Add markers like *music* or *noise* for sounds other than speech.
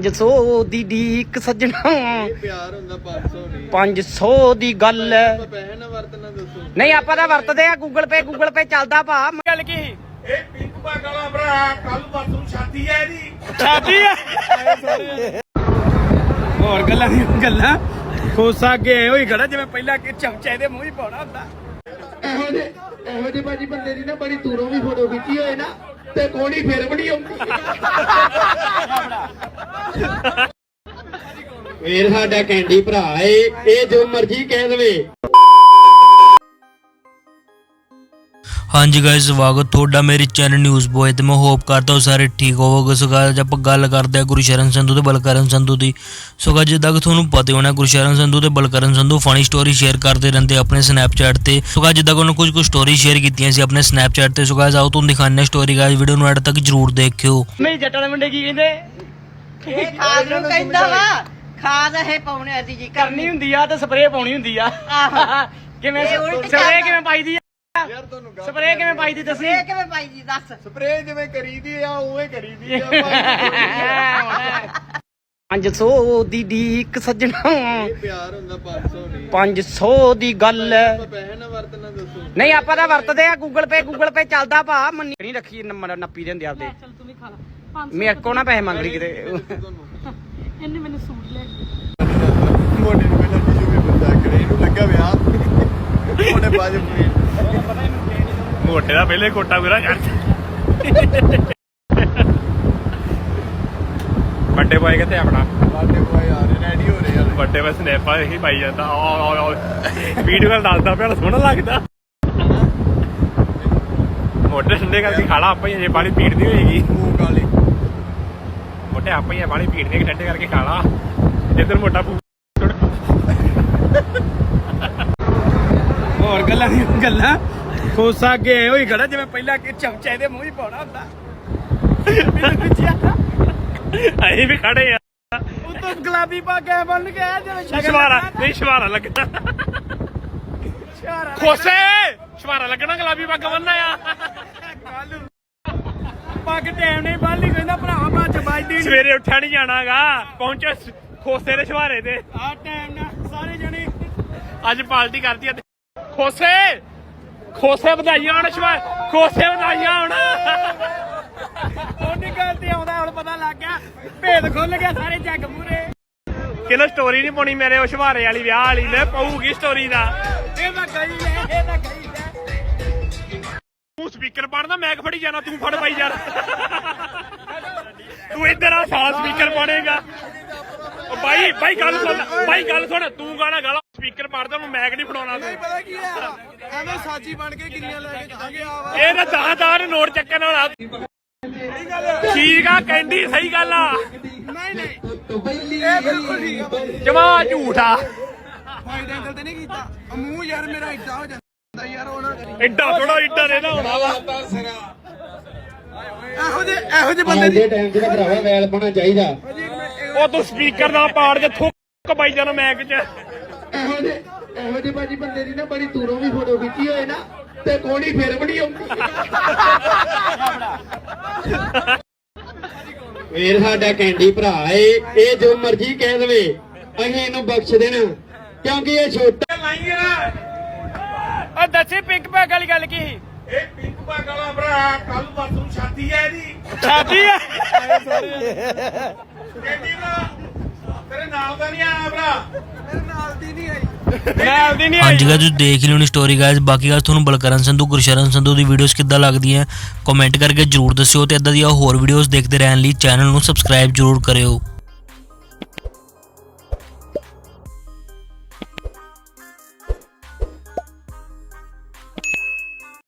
500 ਦੀ ਡੀਕ ਸੱਜਣਾ। ਇਹ ਪਿਆਰ ਹੁੰਦਾ 500 ਨਹੀਂ 500 ਦੀ ਗੱਲ ਹੈ ਆਪਾਂ ਪੈਸੇ ਨਾ ਵਰਤਣਾ ਦੱਸੋ। ਨਹੀਂ ਆਪਾਂ ਤਾਂ ਵਰਤਦੇ ਆ ਗੂਗਲ ਪੇ ਗੂਗਲ ਪੇ ਚੱਲਦਾ ਭਾ। ਗੱਲ ਕੀ? ਇਹ ਪਿੰਕ ਪੱਗ ਵਾਲਾ ਭਰਾ ਕੱਲ ਪਰਸੋਂ ਸ਼ਾਦੀ ਹੈ ਇਹਦੀ। ਛਾਤੀ ਆ ਹੋਰ ਗੱਲਾਂ ਨੀ ਗੱਲਾਂ। ਖੋਸਾ ਕੇ ਹੋਈ ਖੜਾ ਜਿਵੇਂ ਪਹਿਲਾਂ ਕਿ ਚਮਚੇ ਦੇ ਮੂੰਹ ਹੀ ਪਾਉਣਾ ਹੁੰਦਾ। ਇਹੋ ਜਿਹੇ ਇਹੋ ਜਿਹੇ ਭਾਜੀ ਬੰਦੇ ਦੀ ਨਾ ਬੜੀ ਦੂਰੋਂ ਵੀ ਫੋਟੋ ਖਿੱਚੀ ਹੋਏ ਨਾ ਤੇ ਕੋਣੀ ਫਿਰ ਵੀ ਨਹੀਂ ਆਉਂਦੀ। ਵੀਰ ਸਾਡਾ ਕੈਂਡੀ ਭਰਾ ਏ ਇਹ ਜੋ ਮਰਜ਼ੀ ਕਹਿ ਦੇਵੇ। ਹਾਂਜੀ ਗਾਇਸ ਸਵਾਗਤ ਤੁਹਾਡਾ ਮੇਰੇ ਚੈਨਲ ਨਿਊਜ਼ ਬੋਏ ਤੇ ਮੈਂ ਹੋਪ ਕਰਦਾ ਹਾਂ ਸਾਰੇ ਠੀਕ ਹੋਵੋਗੇ। ਸੋ ਅੱਜ ਆਪਾਂ ਗੱਲ ਕਰਦੇ ਹਾਂ ਗੁਰਸ਼ਰਨ ਸੰਧੂ ਤੇ ਬਲਕਰਨ ਸੰਧੂ ਦੀ। ਸੋ guys, ਜਿੱਦਾਂ ਕਿ ਤੁਹਾਨੂੰ ਪਤਾ ਹੀ ਹੋਣਾ ਗੁਰਸ਼ਰਨ ਸੰਧੂ ਤੇ Balkaran Sandhu funny story share ਕਰਦੇ ਰਹਿੰਦੇ ਆਪਣੇ ਸਨੈਪਚੈਟ ਤੇ। ਸੋ guys, ਜਿੱਦਾਂ ਕਿ ਉਹਨਾਂ ਕੁਝ ਕੁ ਸਟੋਰੀ ਸ਼ੇਅਰ ਕੀਤੀਆਂ ਸੀ ਆਪਣੇ ਸਨੈਪਚੈਟ ਤੇ। ਸੋ guys, ਆਓ ਤੁਹਾਨੂੰ ਦਿਖਾਉਂਦੇ ਸਟੋਰੀ ਗਾਇਸ ਵੀਡੀਓ ਨੂੰ ਐਡ ਤੱਕ ਜਰੂਰ ਦੇਖਿਓ। ਨਹੀਂ ਜੱਟਾਂ ਦੇ ਮੁੰਡੇ ਕੀ ਕਹਿੰਦੇ? ਇਹ ਖਾਦ ਨੂੰ ਕਹਿੰਦਾ ਵਾ ਖਾਦ ਇਹ ਪਾਉਣੇ ਅਸੀਂ ਜੀ ਕਰਨੀ। ਹੁੰਦੀ ਆ ਤੇ ਸਪਰੇਅ ਪਾਉਣੀ ਹੁੰਦੀ ਆ। ਆਹੋ। *laughs* ਕਿਵੇਂ ਇਹ ਉਲਟ ਸਪਰੇਅ ਚੱਲਦਾ। ਕਿਵੇਂ ਪਾਈਦੀ ਆ? ਯਾਰ ਤੁਹਾਨੂੰ ਗੱਲ ਸਪਰੇਅ ਕਿਵੇਂ ਪਾਈਦੀ ਦੱਸੀ ਇਹ ਕਿਵੇਂ ਪਾਈ ਜੀ ਦੱਸ। ਸਪਰੇਅ ਜਿਵੇਂ ਕਰੀਦੀ ਆ ਉਵੇਂ ਕਰੀਦੀ ਆ *laughs* 500 ਦੀ ਡੀਕ ਸੱਜਣਾ। ਇਹ ਪਿਆਰ ਹੁੰਦਾ 500 ਨਹੀਂ 500 ਦੀ ਗੱਲ ਹੈ ਆਪਾਂ ਪੈਸੇ ਨਾ ਵਰਤਣਾ ਦੱਸੋ। ਨਹੀਂ ਆਪਾਂ ਤਾਂ ਵਰਤਦੇ ਆ ਗੂਗਲ ਪੇ ਗੂਗਲ ਪੇ ਚੱਲਦਾ ਭਾ ਮੰਨੀ ਨਹੀਂ ਰੱਖੀ ਨੰਬਰ ਨੱਪੀ ਦੇ ਹੁੰਦੇ ਆਪਦੇ। ਚੱਲ ਤੂੰ ਵੀ ਖਾ ਲਾ। ਮੇਰੇ ਕੋ ਨਾ ਪੈਸੇ ਮੰਗ ਲਈ ਕਿਤੇ। ਇਹਨੇ ਮੈਨੂੰ ਸੂਟ ਲੈ ਕੇ ਮੋਢੇ ਨੂੰ ਪਹਿਲਾਂ ਟੀਸ਼ੂ ਵੀ ਬੰਦਾ ਕਰੇ ਇਹਨੂੰ ਲੱਗਾ ਵਿਆਹ ਉਹਨੇ ਬਾਜ ਪੂਰੀ ਮੋਟੇ ਦਾ ਪਹਿਲੇ ਕੋਟਾ ਮੇਰਾ ਕਰ ਵੱਡੇ ਬਾਈ ਕਿਤੇ ਆਪਣਾ? ਬਾਡੇ ਬੁਆਏ ਆ ਰਹੇ ਰੈਡੀ ਹੋ ਰਹੇ ਆ। ਵੱਡੇ ਵਾ ਸਨੈਪਾ ਇਹੀ ਪਾਈ ਜਾਂਦਾ। ਵੀਡੀਓ ਨਾਲ ਦੱਸਦਾ ਪਿਆ ਸੋਹਣਾ ਲੱਗਦਾ। ਮੋਟੇ ਸੰਡੇ ਕਰਕੇ ਖਾਲਾ ਆਪਾਂ ਹੀ ਅਜੇ ਪਾਣੀ ਪੀੜਦੀ ਹੋਏਗੀ। ਮੂੰਹ ਕਾਲੀ। ਮੋਟੇ ਆਪਾਂ ਹੀ ਆ ਪਾਣੀ ਪੀੜਦੇ ਕਿ ਠੰਡੇ ਕਰਕੇ ਖਾਲਾ ਜਿੱਧਰ ਮੋਟਾ ਹੋਰ ਗੱਲਾਂ ਨੀ ਗੱਲਾਂ। ਖੋਸਾ ਕੇ ਹੋਈ ਖੜਾ ਜਿਵੇਂ ਪਹਿਲਾਂ ਕਿ ਚਮਚੇ ਦੇ ਮੂੰਹ ਹੀ ਪਾਉਣਾ ਹੁੰਦਾ। ਅਸੀਂ ਵੀ ਖੜੇ ਆ। ਉਤੋਂ ਗੁਲਾਬੀ ਪਾ ਕੇ ਬਣ ਕੇ ਆਇਆ ਜਿਵੇਂ ਸ਼ਗਨ ਸ਼ਵਾਰਾ। ਨਹੀਂ ਸ਼ਵਾਰਾ ਲੱਗਣਾ ਸ਼ਵਾਰਾ ਖੋਸੇ ਸ਼ਵਾਰਾ ਲੱਗਣਾ ਗੁਲਾਬੀ ਪੱਗ ਬੰਨਣਾ ਆ ਪੱਗ ਟਾਈਮ ਨਹੀਂ ਬਾਲੀ ਕਹਿੰਦਾ ਵੱਜਦੀ ਸਵੇਰੇ ਉੱਠਿਆ ਨਹੀਂ ਜਾਣਾਗਾ ਪਹੁੰਚੋ ਸ- ਖੋਸੇ ਦੇ ਸ਼ਵਾਰੇ ਤੇ। ਆ ਟਾਈਮ ਨਾਲ ਸਾਰੇ ਜਣੇ। ਅੱਜ ਪਾਰਟੀ ਕਰਦੀ ਆ ਖੋਸੇ! ਖੋਸੇ ਵਧਾਈਆਂ ਹੋਣ ਸ਼ਵਾ ਖੋਸੇ ਵਧਾਈਆਂ ਹੋਣ। ਉਹ ਨਿਕਲ ਤੇ ਆਉਂਦਾ ਹੁਣ ਪਤਾ ਲੱਗ ਗਿਆ ਭੇਦ ਖੁੱਲ ਗਿਆ ਸਾਰੇ ਜੱਗ ਮੂਰੇ ਕਿਹਨੂੰ ਸਟੋਰੀ ਨਹੀਂ ਪਾਉਣੀ ਮੇਰੇ ਉਹ ਸ਼ਵਾਰੇ ਵਾਲੀ ਵਿਆਹ ਵਾਲੀ ਨੇ ਪਊਗੀ ਸਟੋਰੀ ਦਾ। ਇਹ ਤਾਂ ਗਈ ਲੈ ਇਹ ਤਾਂ ਗਈ ਲੈ ਤੂੰ ਸਪੀਕਰ ਪਾੜਦਾ ਮੈਕ ਫੜੀ ਜਾਣਾ ਤੂੰ ਫੜ ਪਾਈ ਯਾਰ। ਤੂੰ ਇੱਧਰ ਆ ਸਾਲ ਸਪੀਕਰ ਪਾੜੇਗਾ। ਉਹ ਬਾਈ ਬਾਈ ਗੱਲ ਸੁਣ ਬਾਈ ਗੱਲ ਸੁਣ ਤੂੰ ਗਾਣਾ ਗਾ ਸਪੀਕਰ ਪਾੜਦਾ ਮੈਂ ਮੈਕ ਨਹੀਂ ਫੜਾਉਣਾ ਤੂੰ। ਪਤਾ ਕੀ ਆ ਐਵੇਂ ਸਾਜੀ ਬਣ ਕੇ ਗਿਰੀਆਂ ਲੈ ਕੇ ਜਾਵਾਂਗੇ ਆ ਇਹ ਤਾਂ ਦਸ ਦਾਰ ਨੋਟ ਚੱਕਣ ਵਾਲਾ। ਠੀਕ ਆ ਕਹਿੰਦੀ ਸਹੀ ਗੱਲ ਆ। ਨਹੀਂ ਨਹੀਂ। ਇਹ ਬਿਲਕੁਲ ਠੀਕ ਜਮਾ ਝੂਠਾ ਫਾਈਡ ਐਂਗਲ ਤੇ ਨਹੀਂ ਕੀਤਾ। ਉਹ ਮੂੰਹ ਯਾਰ ਮੇਰਾ ਇੱਡਾ ਹੋ ਜਾਂਦਾ ਯਾਰ ਨਾ ਕਰੀ। ਐਡਾ ਥੋੜਾ ਇੱਡਾ ਨੇ ਨਾ ਹੋਣਾ ਵਾ। ਇਹੋ ਜਿਹੇ ਇਹੋ ਜਿਹੇ ਬੰਦੇ ਦੀ ਟਾਈਮ ਜਿਹੜਾ ਭਰਾਵਾ ਵੈਲ ਪਾਣਾ ਚਾਹੀਦਾ। ਉਹ ਤੂੰ ਸਪੀਕਰ ਦਾ ਪਾੜ ਕੇ ਥੁੱਕ ਪਾਈ ਜਾਣਾ ਮੈਕ 'ਚ। ਇਹੋ ਜਿਹੇ ਇਹੋ ਜਿਹੇ ਭਾਜੀ ਬੰਦੇ ਦੀ ਨਾ ਬੜੀ ਦੂਰੋਂ ਵੀ ਫੋਟੋ ਖਿੱਚੀ ਹੋਏ ਨਾ ਤੇ ਕੋਣੀ ਫਿਰ ਵੀ ਨਹੀਂ ਆਉਂਦੀ। ਵੀਰ ਸਾਡਾ ਕੈਂਡੀ ਭਰਾ ਏ ਇਹ ਜੋ ਮਰਜ਼ੀ ਕਹਿ ਦੇਵੇ ਅਸੀਂ ਇਹਨੂੰ ਬਖਸ਼ ਦੇਣਾ ਕਿਉਂਕਿ ਇਹ ਛੋਟਾ ਉਹ ਦੱਸੀ ਪਿੰਕ ਪੈਗ ਵਾਲੀ ਗੱਲ ਕੀ ਸੀ? ਇਹ ਪਿੰਕ ਪੱਗ ਵਾਲਾ ਭਰਾ ਕੱਲ ਪਰਸੋਂ ਸ਼ਾਦੀ ਹੈ ਇਹਦੀ। ਛਾਤੀ ਆ ਕਹਿੰਦੀ ਨਾ ਤੇਰੇ ਨਾਲ ਦਾ ਨਹੀਂ ਆਇਆ ਭਰਾ। ਮੇਰੇ ਨਾਲ ਦੀ ਨਹੀਂ ਆਈ। ਮੈਂ ਆਪਦੀ ਨਹੀਂ ਹਾਂਜੀ ਤੁਸੀਂ ਦੇਖ ਲਿਓ ਨੀ ਸਟੋਰੀ ਗਾਇਸ ਬਾਕੀ ਗੱਲ ਤੁਹਾਨੂੰ ਬਲਕਰਨ ਸੰਧੂ ਗੁਰਸ਼ਰਨ ਸੰਧੂ ਦੀ ਵੀਡੀਓਜ਼ ਕਿੱਦਾਂ ਲੱਗਦੀਆਂ ਕਮੈਂਟ ਕਰਕੇ ਜਰੂਰ ਦੱਸਿਓ ਤੇ ਇਦਾਂ ਦੀਆਂ ਹੋਰ ਵੀਡੀਓਜ਼ ਦੇਖਦੇ ਰਹਿਣ ਲਈ ਚੈਨਲ ਨੂੰ ਸਬਸਕ੍ਰਾਈਬ ਜਰੂਰ ਕਰਿਓ।